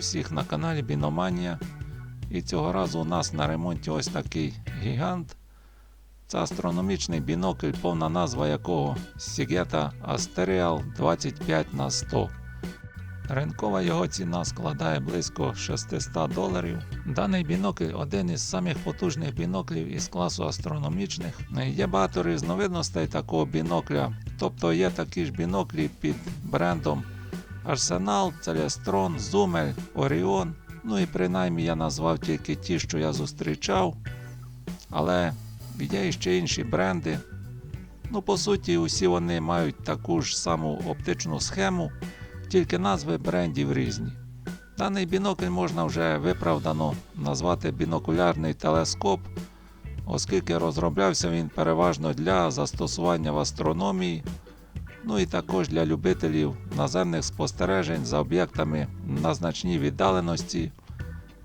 Вітаю всіх на каналі Біноманія. І цього разу у нас на ремонті ось такий гігант. Це астрономічний бінокль, повна назва якого Sigeta Asterial 25 на 100. Ринкова його ціна складає близько 600 доларів. Даний бінокль один із самих потужних біноклів із класу астрономічних. Є багато різновидностей такого бінокля, тобто є такі ж біноклі під брендом Арсенал, Целестрон, Зумель, Оріон. Ну і принаймні я назвав тільки ті, що я зустрічав. Але є ще інші бренди. Ну, по суті, усі вони мають таку ж саму оптичну схему, тільки назви брендів різні. Даний бінокль можна вже виправдано назвати бінокулярний телескоп, оскільки розроблявся він переважно для застосування в астрономії, ну і також для любителів наземних спостережень за об'єктами на значній віддаленості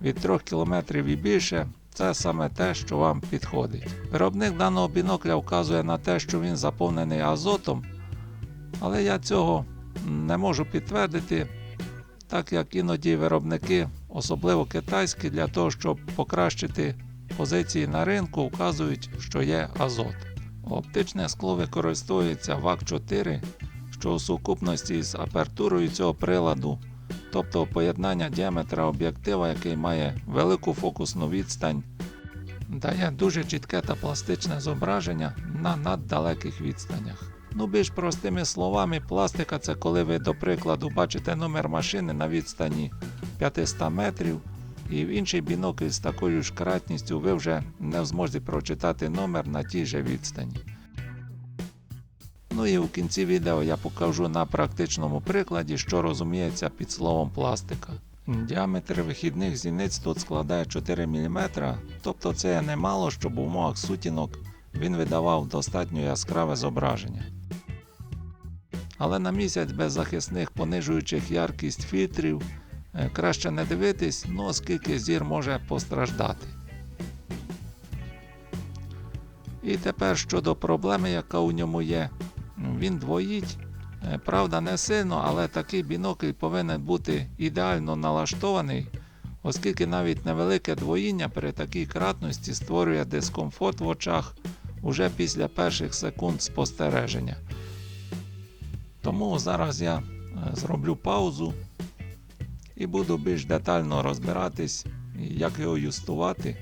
від 3 км і більше. Це саме те, що вам підходить. Виробник даного бінокля вказує на те, що він заповнений азотом, але я цього не можу підтвердити, так як іноді виробники, особливо китайські, для того, щоб покращити позиції на ринку, вказують, що є азот. Оптичне скло використовується ВАК-4, що у сукупності з апертурою цього приладу, тобто поєднання діаметра об'єктива, який має велику фокусну відстань, дає дуже чітке та пластичне зображення на наддалеких відстанях. Ну, більш простими словами, пластика це коли ви, до прикладу, бачите номер машини на відстані 500 метрів, і в інший бінокль з такою ж кратністю ви вже не в змозі прочитати номер на тій же відстані. Ну і в кінці відео я покажу на практичному прикладі, що розуміється під словом пластика. Діаметр вихідних зіниць тут складає 4 мм, тобто це немало, щоб в умовах сутінок він видавав достатньо яскраве зображення. Але на місяць без захисних понижуючих яркість фільтрів краще не дивитись, ну оскільки зір може постраждати. І тепер щодо проблеми, яка у ньому є, він двоїть. Е, Правда, не сильно, але такий бінокль повинен бути ідеально налаштований, оскільки навіть невелике двоїння при такій кратності створює дискомфорт в очах уже після перших секунд спостереження. Тому зараз я е, зроблю паузу і буду більш детально розбиратись, як його юстувати,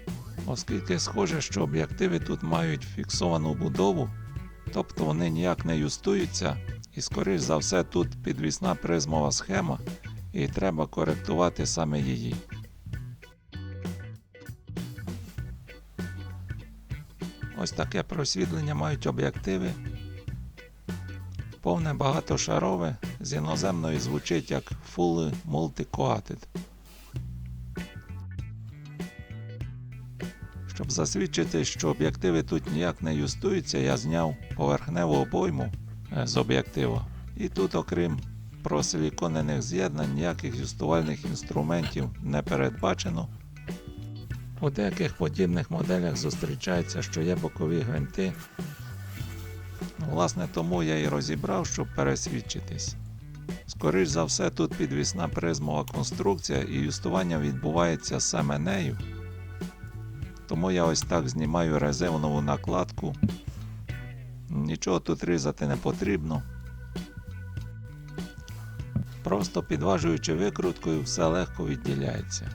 оскільки схоже, що об'єктиви тут мають фіксовану будову, тобто вони ніяк не юстуються, і, скоріш за все, тут підвісна призмова схема, і треба коректувати саме її. Ось таке просвітлення мають об'єктиви. Повне багатошарове з іноземної звучить як Fully Multi-Coated. Щоб засвідчити, що об'єктиви тут ніяк не юстуються, я зняв поверхневу обойму е, з об'єктива. І тут, окрім просиліконених з'єднань, ніяких юстувальних інструментів не передбачено. У деяких подібних моделях зустрічається, що є бокові гвинти. Власне, тому я і розібрав, щоб пересвідчитись. Скоріш за все, тут підвісна призмова конструкція і юстування відбувається саме нею. Тому я ось так знімаю резинову накладку. Нічого тут різати не потрібно. Просто підважуючи викруткою, все легко відділяється.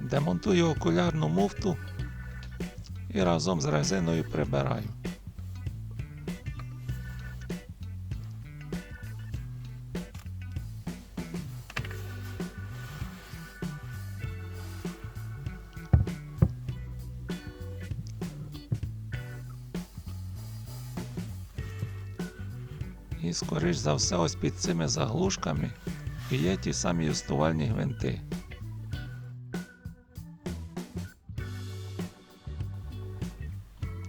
Демонтую окулярну муфту і разом з резиною прибираю. І скоріш за все ось під цими заглушками і є ті самі юстувальні гвинти.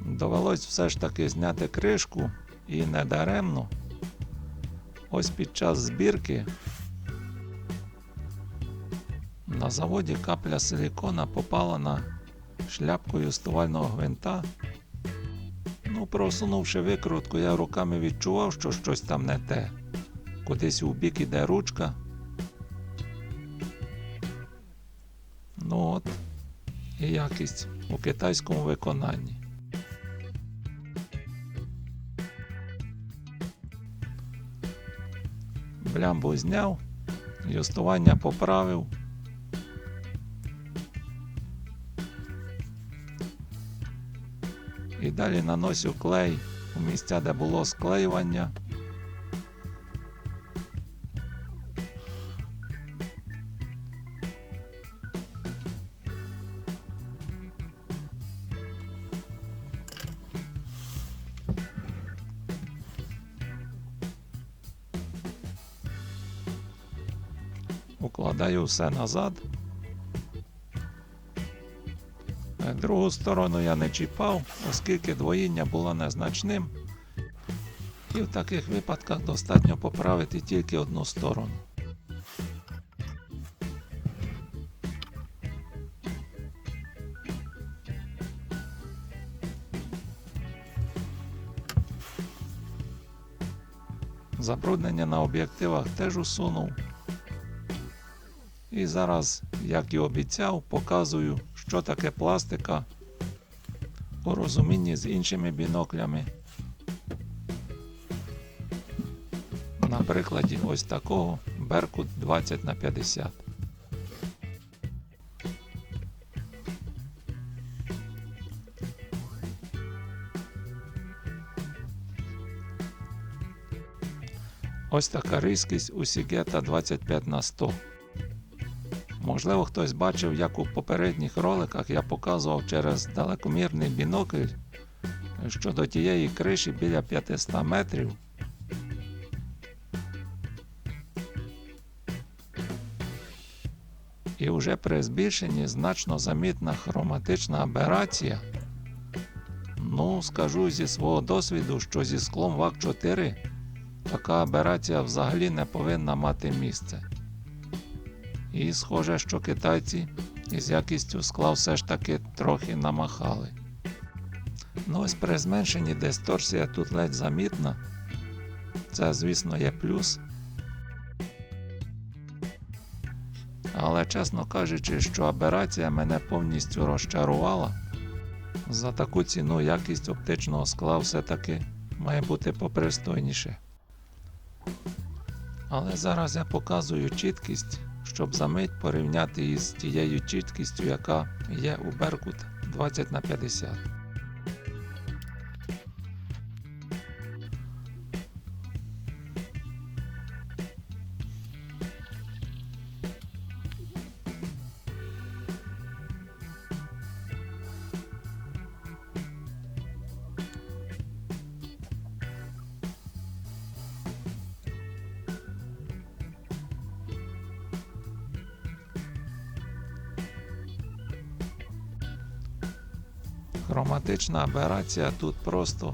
Довелось все ж таки зняти кришку і недаремно. Ось під час збірки на заводі капля силікона попала на шляпку юстувального гвинта просунувши викрутку, я руками відчував, що щось там не те. Кудись у бік іде ручка. Ну от, і якість у китайському виконанні. Блямбу зняв, юстування поправив. І далі наносив клей у місця, де було склеювання. Укладаю все назад. Другу сторону я не чіпав, оскільки двоїння було незначним. І в таких випадках достатньо поправити тільки одну сторону. Забруднення на об'єктивах теж усунув. І зараз, як і обіцяв, показую, що таке пластика у розумінні з іншими біноклями. На прикладі ось такого Беркут 20 на 50. Ось така різкість у Сігета 25 на 100. Можливо, хтось бачив, як у попередніх роликах я показував через далекомірний бінокль, що до тієї криші біля 500 метрів. І вже при збільшенні значно замітна хроматична аберація. Ну, скажу зі свого досвіду, що зі склом ВАК 4 така аберація взагалі не повинна мати місце. І схоже, що китайці із якістю скла все ж таки трохи намахали. Ну ось при зменшенні дисторсія тут ледь замітна. Це, звісно, є плюс. Але, чесно кажучи, що аберація мене повністю розчарувала. За таку ціну якість оптичного скла все-таки має бути попристойніше. Але зараз я показую чіткість, щоб за мить порівняти із тією чіткістю, яка є у Беркут 20 на 50. Хроматична аберація тут просто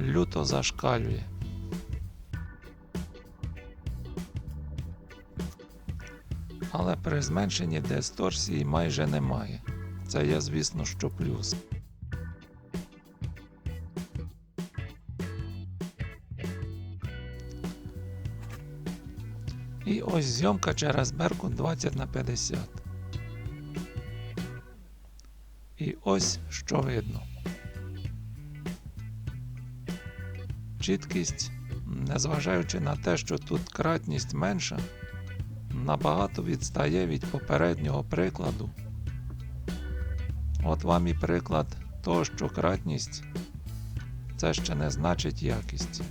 люто зашкалює. Але при зменшенні дисторсії майже немає. Це є, звісно, що плюс. І ось зйомка через Беркут 20 на 50. І ось що видно. Чіткість, незважаючи на те, що тут кратність менша, набагато відстає від попереднього прикладу. От вам і приклад того, що кратність це ще не значить якість.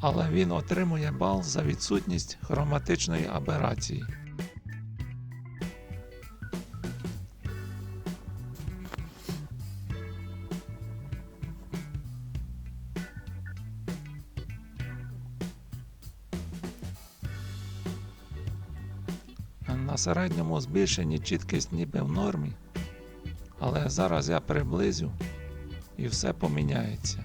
Але він отримує бал за відсутність хроматичної аберації. На середньому збільшенні чіткість ніби в нормі, але зараз я приблизю і все поміняється.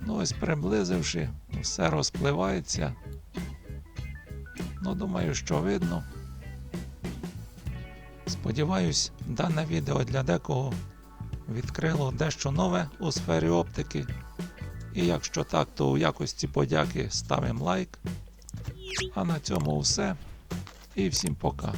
Ну ось приблизивши, все розпливається. Ну, думаю, що видно. Сподіваюсь, дане відео для декого відкрило дещо нове у сфері оптики. І якщо так, то у якості подяки ставимо лайк. А на цьому все. І всім пока.